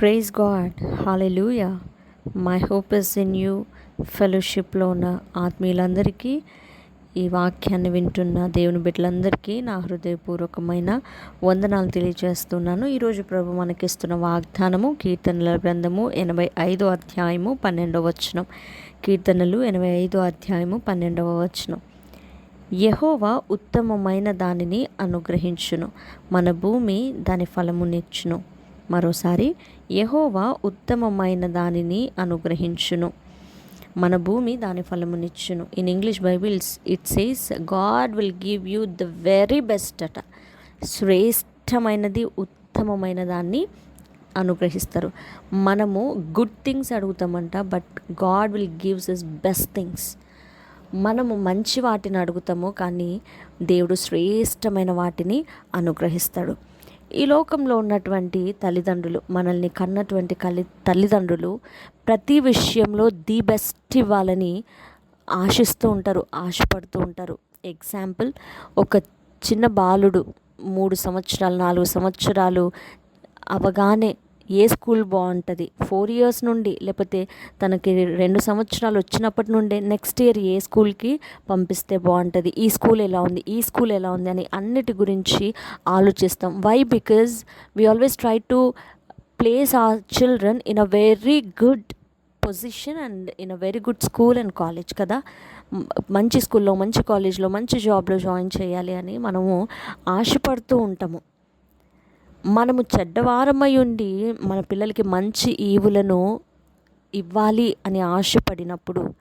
Praise God hallelujah my hope is in you ఫెలోషిప్లో ఉన్న ఆత్మీయులందరికీ. ఈ వాక్యాన్ని వింటున్న దేవుని బిడ్డలందరికీ నా హృదయపూర్వకమైన వందనాలు తెలియజేస్తున్నాను. ఈరోజు ప్రభు మనకిస్తున్న వాగ్దానము కీర్తనల గ్రంథము ఎనభై ఐదో అధ్యాయము పన్నెండవ వచనం. కీర్తనలు ఎనభై ఐదో అధ్యాయము పన్నెండవ వచనం. యహోవా ఉత్తమమైన దానిని అనుగ్రహించును. మన భూమి దాని ఫలమునిచ్చును మరోసారి యహోవా ఉత్తమమైన దానిని అనుగ్రహించును. మన భూమి దాని ఫలమునిచ్చును. In English Bibles it says God will give you the very best అట. శ్రేష్టమైనది ఉత్తమమైన దాన్ని అనుగ్రహిస్తారు. మనము good things అడుగుతామంట but God will gives is best things మనము మంచి వాటిని అడుగుతాము కానీ దేవుడు శ్రేష్టమైన వాటిని అనుగ్రహిస్తాడు. ఈ లోకంలో ఉన్నటువంటి తల్లిదండ్రులు మనల్ని కన్నటువంటి కలి తల్లిదండ్రులు ప్రతి విషయంలో ది బెస్ట్ ఇవ్వాలని ఆశిస్తూ ఉంటారు ఆశపడుతూ ఉంటారు. ఎగ్జాంపుల్ ఒక చిన్న బాలుడు మూడు సంవత్సరాలు నాలుగు సంవత్సరాలు అవగానే ఏ స్కూల్ బాగుంటుంది? ఫోర్ ఇయర్స్ నుండి లేకపోతే తనకి రెండు సంవత్సరాలు వచ్చినప్పటి నుండే నెక్స్ట్ ఇయర్ ఏ స్కూల్కి పంపిస్తే బాగుంటుంది? ఈ స్కూల్ ఎలా ఉంది? ఈ స్కూల్ ఎలా ఉంది? అని అన్నిటి గురించి ఆలోచిస్తాం. Why because we always try to place our children in a very good position and in a very good school and college కదా? మంచి స్కూల్లో మంచి కాలేజ్లో మంచి జాబ్లో జాయిన్ చేయాలి అని మనము ఆశపడుతూ ఉంటాము. మనము చెడ్డవారమై ఉండి మన పిల్లలకి మంచి ఈవులను ఇవ్వాలి అని ఆశపడినప్పుడు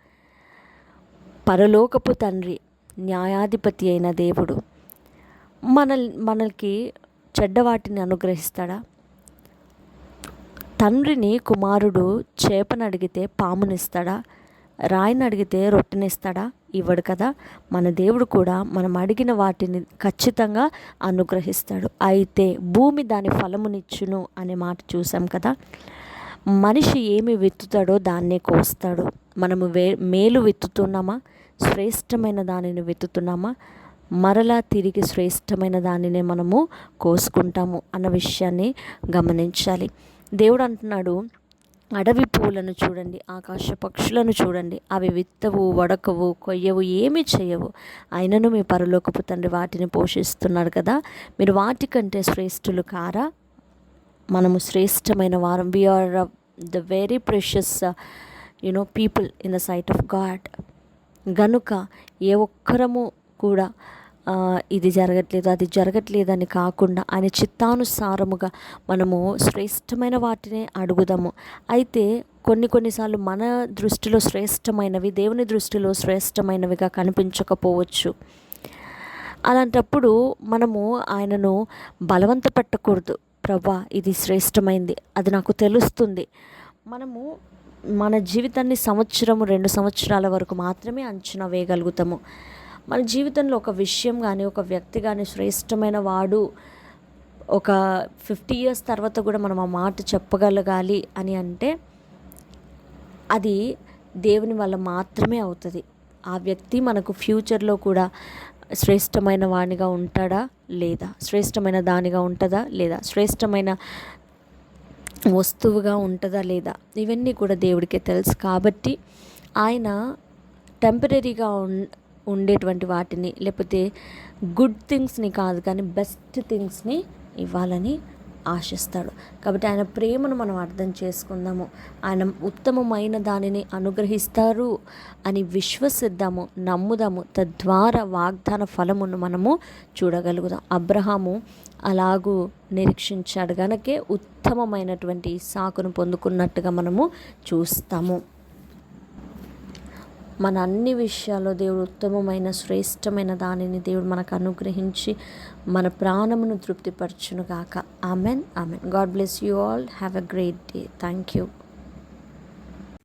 పరలోకపు తండ్రి న్యాయాధిపతి అయిన దేవుడు మన మనకి చెడ్డవాటిని అనుగ్రహిస్తాడా? తండ్రిని కుమారుడు చేపను అడిగితే పామునిస్తాడా? రాయిని అడిగితే రొట్టెనిస్తాడా? ఇవ్వడు కదా? మన దేవుడు కూడా మనం అడిగిన వాటిని ఖచ్చితంగా అనుగ్రహిస్తాడు. అయితే భూమి దాని ఫలమునిచ్చును అనే మాట చూసాం కదా? మనిషి ఏమి విత్తుతాడో దాన్నే కోస్తాడు. మనము వే మేలు విత్తుతున్నామా? శ్రేష్టమైన దానిని విత్తుతున్నామా? మరలా తిరిగి శ్రేష్టమైన దానినే మనము కోసుకుంటాము అన్న విషయాన్ని గమనించాలి. దేవుడు అంటున్నాడు అడవి పూలను చూడండి ఆకాశ పక్షులను చూడండి. అవి విత్తవు వడకవు కొయ్యవు ఏమి చేయవు. అయినను మీ పరలోకపు తండ్రి వాటిని పోషిస్తున్నాడు కదా. మీరు వాటికంటే శ్రేష్ఠులు కారా? మనము శ్రేష్టమైన వారం. We are the very precious you know people in the sight of God గనుక ఏ ఒక్కరము కూడా ఇది జరగట్లేదు అది జరగట్లేదని కాకుండా ఆయన చిత్తానుసారముగా మనము శ్రేష్టమైన వాటినే అడుగుదాము. అయితే కొన్ని కొన్నిసార్లు మన దృష్టిలో శ్రేష్టమైనవి దేవుని దృష్టిలో శ్రేష్టమైనవిగా కనిపించకపోవచ్చు. అలాంటప్పుడు మనము ఆయనను బలవంత పెట్టకూడదు ప్రభా ఇది శ్రేష్టమైంది అది నాకు తెలుస్తుంది. మనము మన జీవితాన్ని సంవత్సరం రెండు సంవత్సరాల వరకు మాత్రమే అంచనా వేయగలుగుతాము. మన జీవితంలో ఒక విషయం కానీ ఒక వ్యక్తి కానీ శ్రేష్టమైన వాడు ఒక ఫిఫ్టీ ఇయర్స్ తర్వాత కూడా మనం ఆ మాట చెప్పగలగాలి అని అంటే అది దేవుని వల్ల మాత్రమే అవుతుంది. ఆ వ్యక్తి మనకు ఫ్యూచర్లో కూడా శ్రేష్టమైన వాణిగా ఉంటాడా లేదా? శ్రేష్టమైన దానిగా ఉంటుందా లేదా? శ్రేష్టమైన వస్తువుగా ఉంటుందా లేదా? ఇవన్నీ కూడా దేవుడికే తెలుసు. కాబట్టి ఆయన టెంపరీగా ఉండేటువంటి వాటిని లేకపోతే గుడ్ థింగ్స్ని కాదు కానీ బెస్ట్ థింగ్స్ని ఇవ్వాలని ఆశిస్తాడు. కాబట్టి ఆయన ప్రేమను మనం అర్థం చేసుకుందాము. ఆయన ఉత్తమమైన దానిని అనుగ్రహిస్తారు అని విశ్వసిద్దాము నమ్ముదాము. తద్వారా వాగ్దాన ఫలమును మనము చూడగలుగుదాం. అబ్రహాము అలాగూ నిరీక్షించాడు. కనుకే ఉత్తమమైనటువంటి సాకును పొందుకున్నట్టుగా మనము చూస్తాము. మన అన్ని విషయాల్లో దేవుడు ఉత్తమమైన శ్రేష్టమైన దానిని దేవుడు మనకు అనుగ్రహించి మన ప్రాణమును తృప్తిపరచునుగాక. Amen amen. God bless you all. Have a great day. Thank you